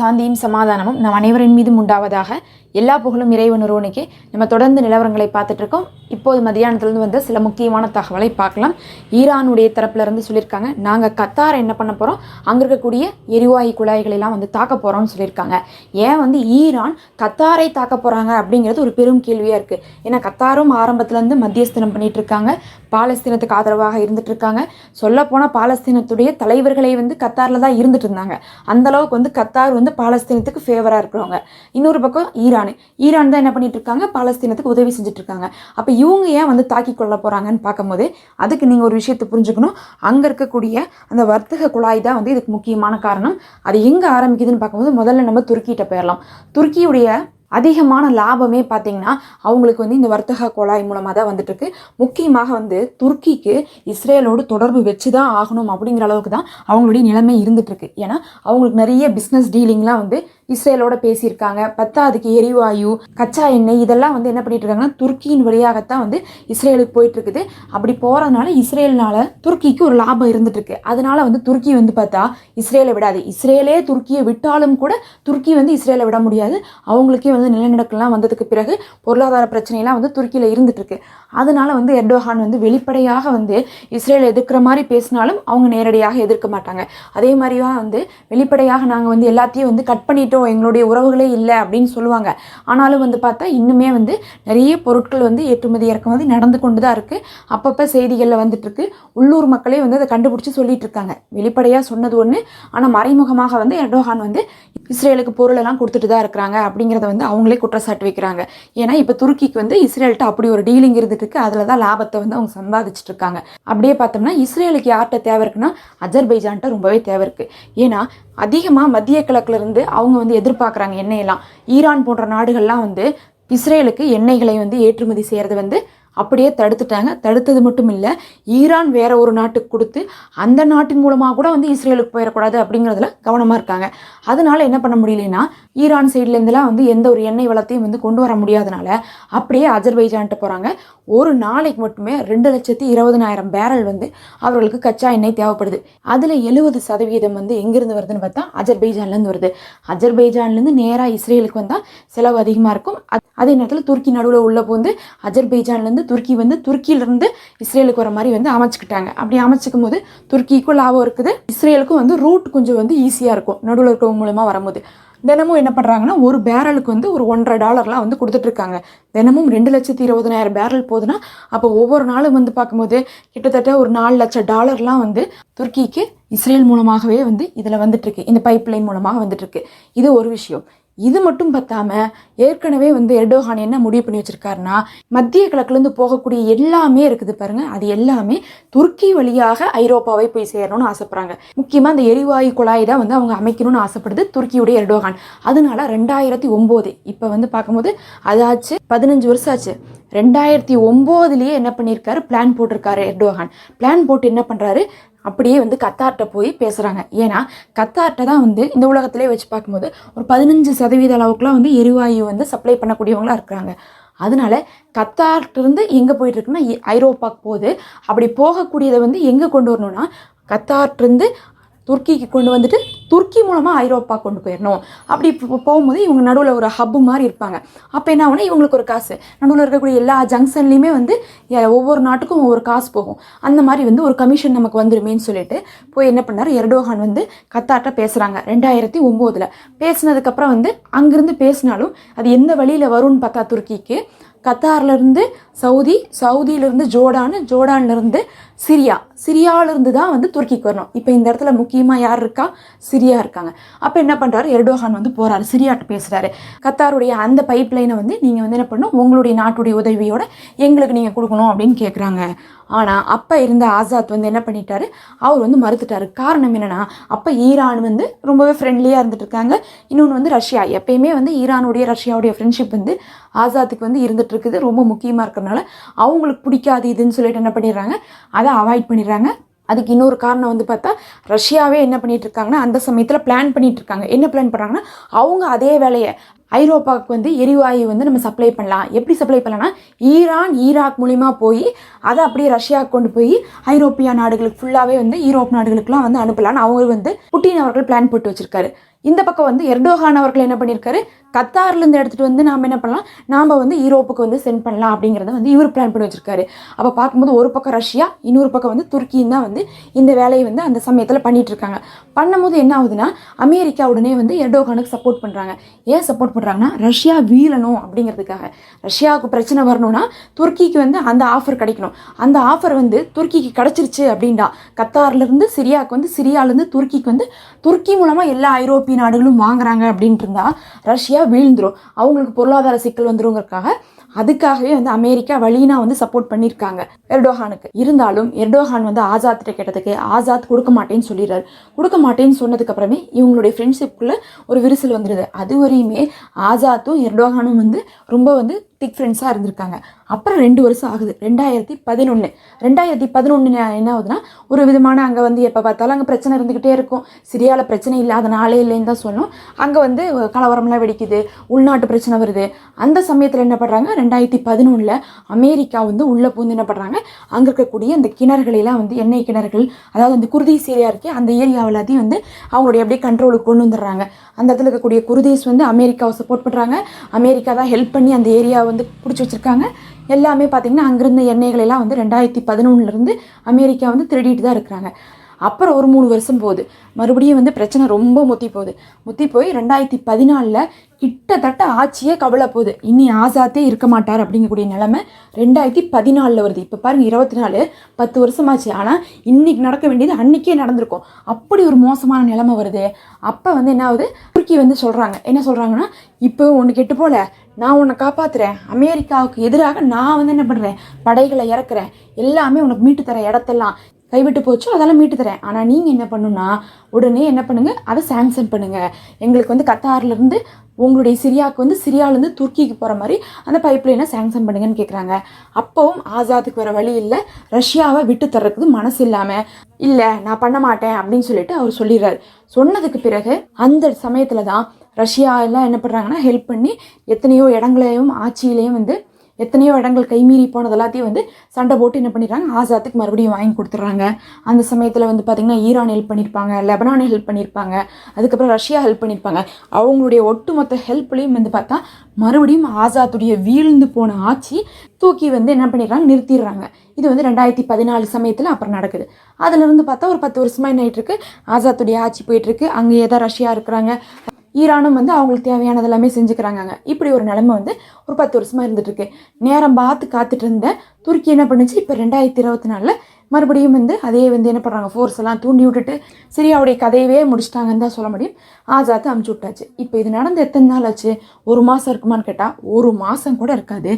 சாந்தியும் சமாதானமும் நம் அனைவரின் மீதும் உண்டாவதாக எல்லா புகழும் இறைவன் ஒருவனுக்கே நம்ம தொடர்ந்து நிலவரங்களை பார்த்துட்டு இருக்கோம். இப்போது மதியானத்துலேருந்து வந்த சில முக்கியமான தகவலை பார்க்கலாம். ஈரானுடைய தரப்புல இருந்து சொல்லியிருக்காங்க நாங்கள் கத்தாரை என்ன பண்ண போகிறோம் அங்கே இருக்கக்கூடிய எரிவாயு குழாய்களெல்லாம் வந்து தாக்க போகிறோம்னு சொல்லியிருக்காங்க. ஏன் வந்து ஈரான் கத்தாரை தாக்க போகிறாங்க அப்படிங்கிறது ஒரு பெரும் கேள்வியாக இருக்குது ஏன்னா கத்தாரும் ஆரம்பத்துலேருந்து மத்தியஸ்தனம் பண்ணிட்டு இருக்காங்க. பாலஸ்தீனத்துக்கு ஆதரவாக இருந்துட்டு இருக்காங்க. சொல்லப்போனால் பாலஸ்தீனத்துடைய தலைவர்களை வந்து கத்தாரில் தான் இருந்துட்டு இருந்தாங்க. அந்த அளவுக்கு வந்து கத்தார் வந்து பாலஸ்தீனத்துக்கு ஃபேவராக இருக்கிறவங்க. இன்னொரு பக்கம் ஈரான். ஈரான் தான் என்ன பண்ணிட்டு இருக்காங்க பாலஸ்தீனத்துக்கு உதவி செஞ்சுட்டு இருக்காங்க அப்போ இவங்க ஏன் வந்து தாக்கி கொள்ள போகிறாங்கன்னு பார்க்கும்போது அதுக்கு நீங்கள் ஒரு விஷயத்தை புரிஞ்சுக்கணும். அங்கே இருக்கக்கூடிய அந்த வர்த்தக குழாய் தான் வந்து இதுக்கு முக்கியமான காரணம். அது எங்கே ஆரம்பிக்குதுன்னு பார்க்கும்போது முதல்ல நம்ம துருக்கிட்ட போயிடலாம் துருக்கியுடைய அதிகமான லாபமே பார்த்தீங்கன்னா அவங்களுக்கு வந்து இந்த வர்த்தக குழாய் மூலமாக தான் வந்துட்டுருக்கு. முக்கியமாக வந்து துருக்கிக்கு இஸ்ரேலோடு தொடர்பு வச்சு தான் ஆகணும் அப்படிங்கிற அளவுக்கு தான் அவங்களுடைய நிலைமை இருந்துட்டு இருக்கு ஏன்னா அவங்களுக்கு நிறைய பிஸ்னஸ் டீலிங்லாம் வந்து இஸ்ரேலோட பேசியிருக்காங்க. பத்தாவதுக்கு எரிவாயு கச்சா எண்ணெய் இதெல்லாம் வந்து என்ன பண்ணிட்டு இருக்காங்கன்னா துருக்கியின் வழியாகத்தான் வந்து இஸ்ரேலுக்கு போயிட்டு இருக்குது அப்படி போகிறதுனால இஸ்ரேல்னால துருக்கிக்கு ஒரு லாபம் இருந்துட்டு இருக்கு அதனால வந்து துருக்கி வந்து பார்த்தா இஸ்ரேலை விடாது. இஸ்ரேலே துருக்கியை விட்டாலும் கூட துருக்கி வந்து இஸ்ரேலை விட முடியாது. அவங்களுக்கே வந்து நிலநடுக்கம்லாம் வந்ததுக்கு பிறகு பொருளாதார பிரச்சனைலாம் வந்து துருக்கியில் இருந்துட்டு இருக்கு அதனால வந்து எர்டோகான் வந்து வெளிப்படையாக வந்து இஸ்ரேல் எதிர்க்கிற மாதிரி பேசினாலும் அவங்க நேரடியாக எதிர்க்க மாட்டாங்க. அதே மாதிரியா வந்து வெளிப்படையாக நாங்கள் வந்து எல்லாத்தையும் வந்து கட் பண்ணிட்டோம் எங்களுடைய உறவுகளே இல்லை அப்படின்னு சொல்லுவாங்க. ஆனாலும் வந்து பார்த்தா இன்னுமே வந்து நிறைய பொருட்கள் வந்து ஏற்றுமதி இறக்குமதி நடந்து கொண்டு தான் இருக்குது அப்பப்போ செய்திகளில் வந்துட்டுருக்கு. உள்ளூர் மக்களே வந்து அதை கண்டுபிடிச்சி சொல்லிட்டு இருக்காங்க. வெளிப்படையாக சொன்னது ஒன்று ஆனால் மறைமுகமாக வந்து எர்டோகான் வந்து இஸ்ரேலுக்கு பொருளெல்லாம் கொடுத்துட்டு தான் இருக்கிறாங்க அப்படிங்கிறத வந்து அவங்களே குற்றச்சாட்டு வைக்கிறாங்க. ஏன்னா இப்போ துருக்கிக்கு வந்து இஸ்ரேல்கிட்ட அப்படி ஒரு டீலிங் இருந்துட்டு இருக்கு. அதில் தான் லாபத்தை வந்து அவங்க சம்பாதிச்சுட்டு இருக்காங்க. அப்படியே பார்த்தோம்னா இஸ்ரேலுக்கு யார்கிட்ட தேவை இருக்குன்னா அஜர்பைஜான்ட்ட ரொம்பவே தேவை இருக்குது ஏன்னா அதிகமாக மத்திய கிழக்குலேருந்து அவங்க வந்து எதிர்பார்க்குறாங்க எண்ணெயெல்லாம். ஈரான் போன்ற நாடுகள்லாம் வந்து இஸ்ரேலுக்கு எண்ணெய்களை வந்து ஏற்றுமதி செய்கிறது வந்து அப்படியே தடுத்துட்டாங்க. தடுத்தது மட்டும் இல்லை ஈரான் வேற ஒரு நாட்டுக்கு கொடுத்து அந்த நாட்டின் மூலமாக கூட வந்து இஸ்ரேலுக்கு போயிடக்கூடாது அப்படிங்கிறதுல கவனமாக இருக்காங்க. அதனால என்ன பண்ண முடியலன்னா ஈரான் சைட்லேருந்துலாம் வந்து எந்த ஒரு எண்ணெய் வளத்தையும் வந்து கொண்டு வர முடியாதனால அப்படியே அஜர்பைஜான்ட்டு போகிறாங்க ஒரு நாளைக்கு மட்டுமே ரெண்டு லட்சத்தி இருபதனாயிரம் பேரல் வந்து அவர்களுக்கு கச்சா எண்ணெய் தேவைப்படுது. அதில் எழுபது சதவீதம் வந்து எங்கேருந்து வருதுன்னு பார்த்தா அஜர்பைஜான்லேருந்து வருது. அஜர்பைஜான்லேருந்து நேராக இஸ்ரேலுக்கு வந்தால் செலவு அதிகமாக இருக்கும். அதே நேரத்தில் துருக்கி நடுவில் உள்ள போந்து அஜர்பைஜான்லேருந்து துருக்கி வந்து துருக்கியிலிருந்து இஸ்ரேலுக்கு வர மாதிரி வந்து அமைச்சுக்கிட்டாங்க. அப்படி அமைச்சிக்கும் போது துருக்கிக்கும் லாபம் இருக்குது. இஸ்ரேலுக்கும் வந்து ரூட் கொஞ்சம் வந்து ஈஸியாக இருக்கும். நடுவில் இருக்கிறவங்க மூலமாக வரும்போது. தினமும் என்ன பண்ணுறாங்கன்னா ஒரு பேரலுக்கு வந்து ஒரு ஒன்றரை டாலர்லாம் வந்து கொடுத்துட்ருக்காங்க. தினமும் ரெண்டு லட்சத்தி இருபதனாயிரம் பேரல் போகுதுன்னா அப்போ ஒவ்வொரு நாளும் வந்து பார்க்கும்போது கிட்டத்தட்ட ஒரு நாலு லட்சம் டாலர்லாம் வந்து துருக்கிக்கு இஸ்ரேல் மூலமாகவே வந்து இதில் வந்துட்டுருக்கு இந்த பைப் லைன் மூலமாக வந்துட்டுருக்கு இது ஒரு விஷயம். இது மட்டும் பத்தாம ஏற்கனவே வந்து எர்டோகான் என்ன முடிவு பண்ணி வச்சிருக்காருன்னா மத்திய கிழக்குலேருந்து போகக்கூடிய எல்லாமே இருக்குது பாருங்க. அது எல்லாமே துருக்கி வழியாக ஐரோப்பாவை போய் சேரணும்னு ஆசைப்படுறாங்க. முக்கியமாக அந்த எரிவாயு குழாய் தான் வந்து அவங்க அமைக்கணும்னு ஆசைப்படுது துருக்கியுடைய எர்டோகான். அதனால ரெண்டாயிரத்தி ஒம்போது இப்போ வந்து பார்க்கும்போது அதாச்சு பதினஞ்சு வருஷம் ஆச்சு. ரெண்டாயிரத்தி ஒம்போதுலேயே என்ன பண்ணியிருக்காரு? பிளான் போட்டிருக்காரு எர்டோகான். பிளான் போட்டு என்ன பண்ணுறாரு அப்படியே வந்து கத்தார்கிட்ட போய் பேசுகிறாங்க ஏன்னா கத்தார்கிட்ட தான் வந்து இந்த உலகத்திலே வச்சு பார்க்கும்போது ஒரு பதினஞ்சு சதவீத அளவுக்குலாம் வந்து எரிவாயு வந்து சப்ளை பண்ணக்கூடியவங்களா இருக்கிறாங்க. அதனால கத்தார்கிட்டருந்து எங்கே போயிட்டுருக்குன்னா இ- ஐரோப்பாக்கு போகுது. அப்படி போகக்கூடியதை வந்து எங்கே கொண்டு வரணும்னா கத்தார்கிட்டருந்து துருக்கிக்கு கொண்டு வந்துட்டு துருக்கி மூலமாக ஐரோப்பா கொண்டு போயிடணும் அப்படி போகும்போது இவங்க நடுவில் ஒரு ஹப்பு மாதிரி இருப்பாங்க. அப்போ என்ன ஆகுனா இவங்களுக்கு ஒரு காசு. நடுவில் இருக்கக்கூடிய எல்லா ஜங்ஷன்லேயுமே வந்து ஒவ்வொரு நாட்டுக்கும் ஒவ்வொரு காசு போகும். அந்த மாதிரி வந்து ஒரு கமிஷன் நமக்கு வந்துருமேன்னு சொல்லிட்டு போய் என்ன பண்ணார்? எர்டோகான் வந்து கத்தாட்ட பேசுகிறாங்க ரெண்டாயிரத்தி ஒம்போதில். பேசினதுக்கப்புறம் வந்து அங்கேருந்து பேசினாலும் அது எந்த வழியில் வரும்னு பார்த்தா துருக்கிக்கு. கத்தார்லேருந்து சவுதி சவுதியிலேருந்து ஜோர்டான் ஜோர்டான்லேருந்து சிரியா. சிரியாவிலிருந்து தான் வந்து துருக்கிக்கு வரணும். இப்போ இந்த இடத்துல முக்கியமாக யார் இருக்கா? சிரியா இருக்காங்க. அப்போ என்ன பண்ணுறாரு எர்டோஹான் வந்து போகிறாரு சிரியாட்ட பேசுகிறாரு கத்தாருடைய அந்த பைப் லைனை வந்து நீங்கள் வந்து என்ன பண்ணணும்? உங்களுடைய நாட்டுடைய உதவியோட எங்களுக்கு நீங்கள் கொடுக்கணும் அப்படின்னு கேட்குறாங்க ஆனால் அப்போ இருந்த ஆசாத் வந்து என்ன பண்ணிட்டாரு? அவர் வந்து மறுத்துட்டாரு. காரணம் என்னென்னா அப்போ ஈரான் வந்து ரொம்பவே ஃப்ரெண்ட்லியாக இருந்துட்டு இருக்காங்க. இன்னொன்று வந்து ரஷ்யா. எப்பயுமே வந்து ஈரானுடைய ரஷ்யாவுடைய ஃப்ரெண்ட்ஷிப் வந்து ஆசாத்துக்கு வந்து இருந்துகிட்டு இருக்குது. ரொம்ப முக்கியமாக இருக்கிறனால அவங்களுக்கு பிடிக்காது இதுன்னு சொல்லிட்டு என்ன பண்ணிடுறாங்க? அதை அவாய்ட் பண்ணிடுறாங்க. அதுக்கு இன்னொரு காரணம் வந்து பார்த்தா ரஷ்யாவே என்ன பண்ணிட்டு இருக்காங்கன்னா அந்த சமயத்தில் பிளான் பண்ணிட்டு இருக்காங்க என்ன பிளான் பண்ணுறாங்கன்னா அவங்க அதே வேலையை ஐரோப்பாவுக்கு வந்து எரிவாயு வந்து நம்ம சப்ளை பண்ணலாம். எப்படி சப்ளை பண்ணலாம்னா ஈரான் ஈராக் மூலிமா போய் அதை அப்படியே ரஷ்யாவுக்கு கொண்டு போய் ஐரோப்பிய நாடுகளுக்கு ஃபுல்லாகவே வந்து ஈரோப் நாடுகளுக்குலாம் வந்து அனுப்பலாம்னு அவங்க வந்து புட்டின் அவர்கள் பிளான் போட்டு வச்சிருக்காரு. இந்த பக்கம் வந்து எர்டோகான் அவர்கள் என்ன பண்ணியிருக்காரு கத்தார்லேருந்து எடுத்துகிட்டு வந்து நாம் என்ன பண்ணலாம்? நாம் வந்து யூரோப்புக்கு வந்து சென்ட் பண்ணலாம் அப்படிங்கிறத வந்து இவர் பிளான் பண்ணி வச்சுருக்காரு. அப்போ பார்க்கும்போது ஒரு பக்கம் ரஷ்யா இன்னொரு பக்கம் வந்து துருக்கியும் தான் வந்து இந்த வேலையை வந்து அந்த சமயத்தில் பண்ணிகிட்ருக்காங்க இருக்காங்க. பண்ணும்போது என்ன ஆகுதுன்னா அமெரிக்கா உடனே வந்து எர்டோகானுக்கு சப்போர்ட் பண்ணுறாங்க ஏன் சப்போர்ட் பண்ணுறாங்கன்னா ரஷ்யா வீழணும் அப்படிங்கிறதுக்காக. ரஷ்யாவுக்கு பிரச்சனை வரணும்னா துருக்கிக்கு வந்து அந்த ஆஃபர் கிடைக்கணும். அந்த ஆஃபர் வந்து துருக்கிக்கு கிடச்சிருச்சு அப்படின்டா கத்தார்லேருந்து சிரியாவுக்கு வந்து சிரியாலேருந்து துருக்கிக்கு வந்து துருக்கி மூலமாக எல்லா ஐரோப்பிய நாடுகளும் வாங்குறாங்க அப்படின்ட்டு இருந்தால் ரஷ்யா வீழ்ந்துடும் அவங்களுக்கு பொருளாதார சிக்கல் வந்துருங்கிறதுக்காக அதுக்காகவே வந்து அமெரிக்கா வழினா வந்து சப்போர்ட் பண்ணியிருக்காங்க எர்டோஹானுக்கு இருந்தாலும் எர்டோஹான் வந்து ஆசாத்திட்ட கேட்டதுக்கு ஆசாத் கொடுக்க மாட்டேன்னு சொல்லிடுறாரு. கொடுக்க மாட்டேன்னு சொன்னதுக்கு அப்புறமே இவங்களுடைய ஃப்ரெண்ட்ஷிப்புக்குள்ள ஒரு விரிசல் வந்துடுது அது வரையுமே ஆசாத்தும் எர்டோஹானும் வந்து ரொம்ப வந்து திக் ஃப்ரெண்ட்ஸாக இருந்திருக்காங்க. அப்புறம் ரெண்டு வருஷம் ஆகுது. ரெண்டாயிரத்தி பதினொன்று ரெண்டாயிரத்தி பதினொன்று என்ன ஆகுதுன்னா ஒரு விதமான அங்கே வந்து எப்போ பார்த்தாலும் அங்கே பிரச்சனை இருந்துக்கிட்டே இருக்கும். சிரியாவில் பிரச்சனை இல்லாத நாளே இல்லைன்னு தான் சொல்லணும். அங்கே வந்து கலவரம்லாம் வெடிக்குது. உள்நாட்டு பிரச்சனை வருது. அந்த சமயத்தில் என்ன பண்ணுறாங்க ரெண்டாயிரத்தி பதினொன்றில் அமெரிக்கா வந்து உள்ளே பூந்து என்ன பண்ணுறாங்க அங்கே இருக்கக்கூடிய அந்த கிணறுகளெல்லாம் வந்து எண்ணெய் கிணறுகள் அதாவது அந்த குருதீஸ் ஏரியா இருக்கே அந்த ஏரியாவில் எல்லாத்தையும் வந்து அவங்களுடைய அப்படியே கண்ட்ரோலுக்கு கொண்டு வந்துடுறாங்க. அந்த இடத்துல இருக்கக்கூடிய குருதீஸ் வந்து அமெரிக்காவை சப்போர்ட் பண்ணுறாங்க அமெரிக்கா தான் ஹெல்ப் பண்ணி அந்த ஏரியாவை வந்து பிடிச்சி வச்சுருக்காங்க. எல்லாமே பார்த்திங்கன்னா அங்கிருந்த எண்ணெய்களெல்லாம் வந்து ரெண்டாயிரத்தி பதினொன்றுலேருந்து அமெரிக்கா வந்து திருடிட்டு தான் இருக்கிறாங்க. அப்புறம் ஒரு மூணு வருஷம் போகுது. மறுபடியும் வந்து பிரச்சனை ரொம்ப முத்தி போகுது. முத்தி போய் ரெண்டாயிரத்தி பதினாலில் கிட்டத்தட்ட ஆட்சியே கவலை போகுது. இனி ஆசாத்தே இருக்க மாட்டார் அப்படிங்கக்கூடிய நிலமை ரெண்டாயிரத்தி பதினாலில் வருது. இப்போ பாருங்க இருபத்தி நாலு பத்து வருஷமாச்சு. ஆனால் இன்றைக்கி நடக்க வேண்டியது அன்றைக்கே நடந்திருக்கும். அப்படி ஒரு மோசமான நிலமை வருது. அப்போ வந்து என்ன ஆகுது? துருக்கி வந்து சொல்கிறாங்க என்ன சொல்கிறாங்கன்னா இப்போ ஒன்று கெட்டு போல. நான் உன்னை காப்பாற்றுறேன் அமெரிக்காவுக்கு எதிராக நான் வந்து என்ன பண்ணுறேன் படைகளை இறக்குறேன். எல்லாமே உனக்கு மீட்டு தர இடத்தெல்லாம். கைவிட்டு போச்சோ அதெல்லாம் மீட்டு தரேன். ஆனால் நீங்கள் என்ன பண்ணுன்னா உடனே என்ன பண்ணுங்க அதை சாங்ஷன் பண்ணுங்க. எங்களுக்கு வந்து கத்தார்லேருந்து உங்களுடைய சிரியாவுக்கு வந்து சிரியாவிலேருந்து துருக்கிக்கு போகிற மாதிரி அந்த பைப்லைனை சாங்ஷன் பண்ணுங்கன்னு கேட்குறாங்க அப்போவும் ஆசாத்துக்கு வர வழி இல்லை. ரஷ்யாவை விட்டு தர்றதுக்கு மனசு இல்லாமல் இல்லை நான் பண்ண மாட்டேன் அப்படின்னு சொல்லிட்டு அவர் சொல்லிடுறாரு. சொன்னதுக்கு பிறகு அந்த சமயத்தில் தான் ரஷ்யா எல்லாம் என்ன பண்ணுறாங்கன்னா ஹெல்ப் பண்ணி எத்தனையோ இடங்களையும் ஆட்சியிலையும் வந்து எத்தனையோ இடங்கள் கைமீறி போனது எல்லாத்தையும் வந்து சண்டை போட்டு என்ன பண்ணிடுறாங்க? ஆசாத்துக்கு மறுபடியும் வாங்கி கொடுத்துட்றாங்க. அந்த சமயத்தில் வந்து பார்த்திங்கன்னா ஈரான் ஹெல்ப் பண்ணியிருப்பாங்க லெபனான் ஹெல்ப் பண்ணியிருப்பாங்க அதுக்கப்புறம் ரஷ்யா ஹெல்ப் பண்ணியிருப்பாங்க அவங்களுடைய ஒட்டுமொத்த ஹெல்ப்லேயும் வந்து பார்த்தா மறுபடியும் ஆசாத்துடைய வீழ்ந்து போன ஆட்சி தூக்கி வந்து என்ன பண்ணிடுறாங்க? நிறுத்திடுறாங்க. இது வந்து ரெண்டாயிரத்தி பதினாலு சமயத்தில் அப்புறம் நடக்குது. அதிலிருந்து பார்த்தா ஒரு பத்து வருஷமாக என்ன ஆகிட்டுருக்கு ஆசாத்துடைய ஆட்சி போயிட்டுருக்கு. அங்கேயே தான் ரஷ்யா இருக்கிறாங்க. ஈரானும் வந்து அவங்களுக்கு தேவையானது எல்லாமே செஞ்சுக்கிறாங்க இப்படி ஒரு நிலைமை வந்து ஒரு பத்து வருஷமாக இருந்துட்டு இருக்கு. நேரம் பார்த்து காத்துட்டு இருந்த துருக்கி என்ன பண்ணுச்சு? இப்போ ரெண்டாயிரத்தி இருபத்தி நாலில் மறுபடியும் வந்து அதே வந்து என்ன பண்ணுறாங்க ஃபோர்ஸ் எல்லாம் தூண்டி விட்டுட்டு சிரியாவுடைய கதையவே முடிச்சிட்டாங்கன்னு தான் சொல்ல முடியும். ஆசாத்து அமுச்சு விட்டாச்சு. இப்போ இது நடந்து எத்தனை நாள் ஆச்சு? ஒரு மாதம் இருக்குமான்னு கேட்டால் ஒரு மாதம் கூட இருக்காது.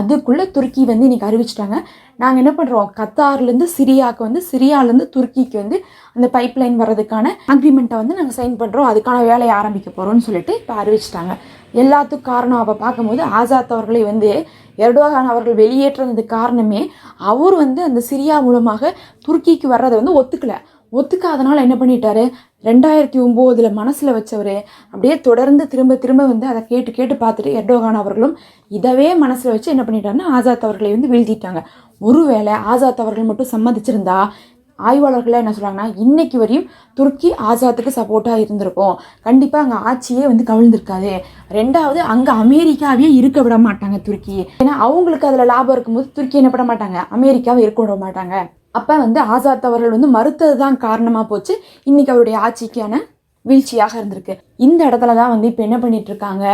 அதுக்குள்ளே துருக்கி வந்து இன்றைக்கி அறிவிச்சிட்டாங்க. நாங்கள் என்ன பண்ணுறோம் கத்தார்லேருந்து சிரியாவுக்கு வந்து சிரியாலேருந்து துருக்கிக்கு வந்து அந்த பைப் லைன் வர்றதுக்கான அக்ரிமெண்ட்டை வந்து நாங்கள் சைன் பண்ணுறோம் அதுக்கான வேலையை ஆரம்பிக்க போகிறோம்னு சொல்லிட்டு இப்போ அறிவிச்சிட்டாங்க. எல்லாத்துக்கும் காரணம் அப்போ பார்க்கும்போது ஆசாத் அவர்களை வந்து எர்டோகான் அவர்கள் வெளியேற்றுறதுக்கு காரணமே அவர் வந்து அந்த சிரியா மூலமாக துருக்கிக்கு வர்றதை வந்து ஒத்துக்கலை. ஒத்துக்காதனால என்ன பண்ணிட்டாரு? ரெண்டாயிரத்தி ஒம்போதில் மனசில் வச்சவர். அப்படியே தொடர்ந்து திரும்ப திரும்ப வந்து அதை கேட்டு கேட்டு பார்த்துட்டு எர்டோகான் அவர்களும் இதவே மனசில் வச்சு என்ன பண்ணிட்டாருன்னா ஆசாத் அவர்களை வந்து வீழ்த்திட்டாங்க. ஒருவேளை ஆசாத் அவர்கள் மட்டும் சம்மதிச்சிருந்தா ஆய்வாளர்கள் என்ன சொல்கிறாங்கன்னா இன்றைக்கு வரையும் துருக்கி ஆசாத்துக்கு சப்போர்ட்டாக இருந்திருக்கும். கண்டிப்பாக அங்கே ஆட்சியே வந்து கவிழ்ந்திருக்காது. ரெண்டாவது அங்கே அமெரிக்காவே இருக்க விட மாட்டாங்க துருக்கி. ஏன்னா அவங்களுக்கு அதில் லாபம் இருக்கும்போது துருக்கி என்ன பண்ண மாட்டாங்க? அமெரிக்காவை இருக்க விட மாட்டாங்க. அப்போ வந்து ஆசாத் அவர்கள் வந்து மறுத்தது தான் காரணமாக போச்சு. இன்னைக்கு அவருடைய ஆட்சிக்கான வீழ்ச்சியாக இருந்திருக்கு. இந்த இடத்துல தான் வந்து இப்போ என்ன பண்ணிட்டு இருக்காங்க?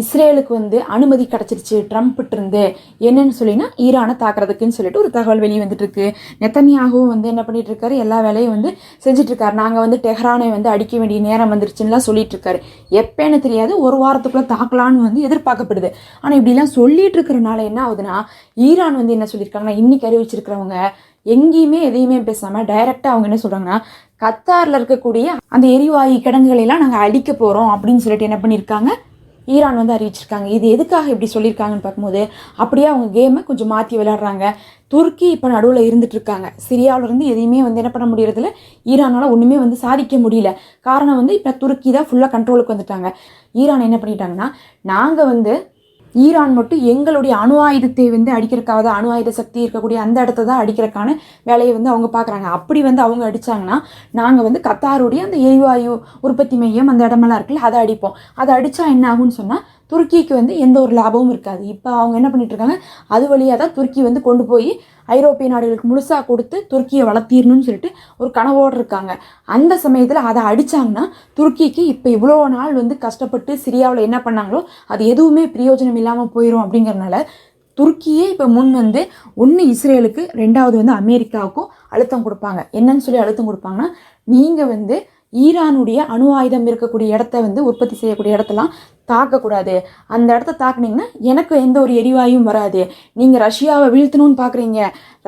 இஸ்ரேலுக்கு வந்து அனுமதி கிடச்சிருச்சு ட்ரம்ப்ட்டு இருந்து என்னன்னு சொல்லினா ஈரானை தாக்குறதுக்குன்னு சொல்லிட்டு ஒரு தகவல் வெளியே வந்துட்டு இருக்கு நெத்தனியாகவும் வந்து என்ன பண்ணிட்டு இருக்காரு எல்லா வேலையும் வந்து செஞ்சுட்டு இருக்காரு நாங்கள் வந்து டெஹ்ரானை வந்து அடிக்க வேண்டிய நேரம் வந்துருச்சுன்னுலாம் சொல்லிட்டு இருக்காரு எப்பேன்னு தெரியாது ஒரு வாரத்துக்குள்ள தாக்கலான்னு வந்து எதிர்பார்க்கப்படுது. ஆனால் இப்படிலாம் சொல்லிட்டு இருக்கிறனால என்ன ஆகுதுன்னா ஈரான் வந்து என்ன சொல்லியிருக்காங்கன்னா இன்னைக்கு அறிவிச்சிருக்கிறவங்க எங்கேயுமே எதையுமே பேசாமல் டைரெக்டாக அவங்க என்ன சொல்கிறாங்கன்னா கத்தாரில் இருக்கக்கூடிய அந்த எரிவாயு கிடங்குகளை எல்லாம் நாங்கள் அழிக்க போகிறோம் அப்படின்னு சொல்லிட்டு என்ன பண்ணியிருக்காங்க? ஈரான் வந்து அறிவிச்சிருக்காங்க. இது எதுக்காக இப்படி சொல்லியிருக்காங்கன்னு பார்க்கும்போது அப்படியே அவங்க கேமை கொஞ்சம் மாற்றி விளையாடுறாங்க. துருக்கி இப்போ நடுவில் இருந்துட்டுருக்காங்க. சிரியாவிலேருந்து இருந்து எதையுமே வந்து என்ன பண்ண முடியறதில்ல. ஈரானால் ஒன்றுமே வந்து சாதிக்க முடியல. காரணம் வந்து இப்போ துருக்கி தான் ஃபுல்லாக கண்ட்ரோலுக்கு வந்துட்டாங்க. ஈரான் என்ன பண்ணிட்டாங்கன்னா நாங்கள் வந்து ஈரான் மட்டும் எங்களுடைய அணு ஆயுதத்தை வந்து அடிக்கிறக்காக தான் அணு ஆயுத சக்தி இருக்கக்கூடிய அந்த இடத்த தான் அடிக்கிறக்கான வேலையை வந்து அவங்க பார்க்குறாங்க. அப்படி வந்து அவங்க அடித்தாங்கன்னா நாங்கள் வந்து கத்தாருடைய அந்த எரிவாயு உற்பத்தி மையம் அந்த இடமெல்லாம் இருக்குல்ல அதை அடிப்போம். அதை அடித்தா என்ன ஆகும்னு சொன்னால் துருக்கிக்கு வந்து எந்த ஒரு லாபமும் இருக்காது. இப்போ அவங்க என்ன பண்ணிகிட்ருக்காங்க அது வழியாக தான் துருக்கி வந்து கொண்டு போய் ஐரோப்பிய நாடுகளுக்கு முழுசாக கொடுத்து துருக்கியை வளர்த்திடணும்னு சொல்லிட்டு ஒரு கனவோடு இருக்காங்க. அந்த சமயத்தில் அதை அடித்தாங்கன்னா துருக்கிக்கு இப்போ இவ்வளோ நாள் வந்து கஷ்டப்பட்டு சிரியாவில் என்ன பண்ணாங்களோ அது எதுவுமே பிரயோஜனம் இல்லாமல் போயிடும் அப்படிங்கிறனால துருக்கியே இப்போ முன் வந்து ஒன்று இஸ்ரேலுக்கு ரெண்டாவது வந்து அமெரிக்காவுக்கும் அழுத்தம் கொடுப்பாங்க. என்னன்னு சொல்லி அழுத்தம் கொடுப்பாங்கன்னா நீங்கள் வந்து ஈரானுடைய அணு ஆயுதம் இருக்கக்கூடிய இடத்த வந்து உற்பத்தி செய்யக்கூடிய இடத்தெல்லாம் தாக்கக்கூடாது. அந்த இடத்த தாக்குனீங்கன்னா எனக்கு எந்த ஒரு எரிவாயும் வராது. நீங்கள் ரஷ்யாவை வீழ்த்தணும்னு பார்க்குறீங்க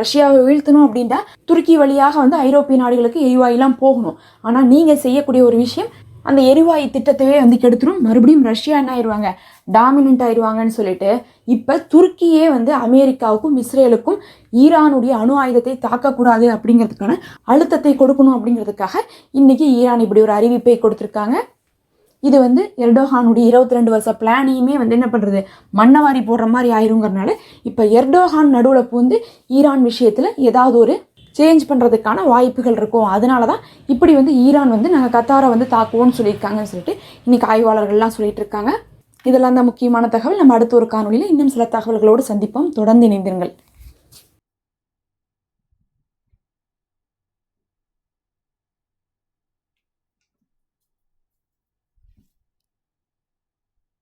ரஷ்யாவை வீழ்த்தணும் அப்படின்னா துருக்கி வழியாக வந்து ஐரோப்பிய நாடுகளுக்கு எரிவாயுலாம் போகணும். ஆனால் நீங்கள் செய்யக்கூடிய ஒரு விஷயம் அந்த எரிவாயு திட்டத்தையே வந்து கெடுத்துரும். மறுபடியும் ரஷ்யா என்ன ஆயிடுவாங்க டாமினன்ட் ஆயிடுவாங்கன்னு சொல்லிட்டு இப்போ துருக்கியே வந்து அமெரிக்காவுக்கும் இஸ்ரேலுக்கும் ஈரானுடைய அணு ஆயுதத்தை தாக்கக்கூடாது அப்படிங்கிறதுக்கான அழுத்தத்தை கொடுக்கணும் அப்படிங்கிறதுக்காக இன்றைக்கி ஈரான் இப்படி ஒரு அறிவிப்பை கொடுத்துருக்காங்க. இது வந்து எர்டோஹானுடைய இருபத்தி ரெண்டு வருஷ பிளானையுமே வந்து என்ன பண்ணுறது மண்ணவாரி போடுற மாதிரி ஆயிருங்கிறனால இப்போ எர்டோஹான் நடுவில் பூந்து ஈரான் விஷயத்தில் ஏதாவது ஒரு சேஞ்ச் பண்ணுறதுக்கான வாய்ப்புகள் இருக்கும். அதனால தான் இப்படி வந்து ஈரான் வந்து நாங்கள் கத்தாரை வந்து தாக்குவோம்னு சொல்லியிருக்காங்கன்னு சொல்லிட்டு இன்றைக்கி ஆய்வாளர்கள்லாம் சொல்லிட்டு இருக்காங்க. இதெல்லாம் தான் முக்கியமான தகவல். நம்ம அடுத்த ஒரு காணொலியில் இன்னும் சில தகவல்களோடு சந்திப்போம். தொடர்ந்து இணைந்திருங்கள்.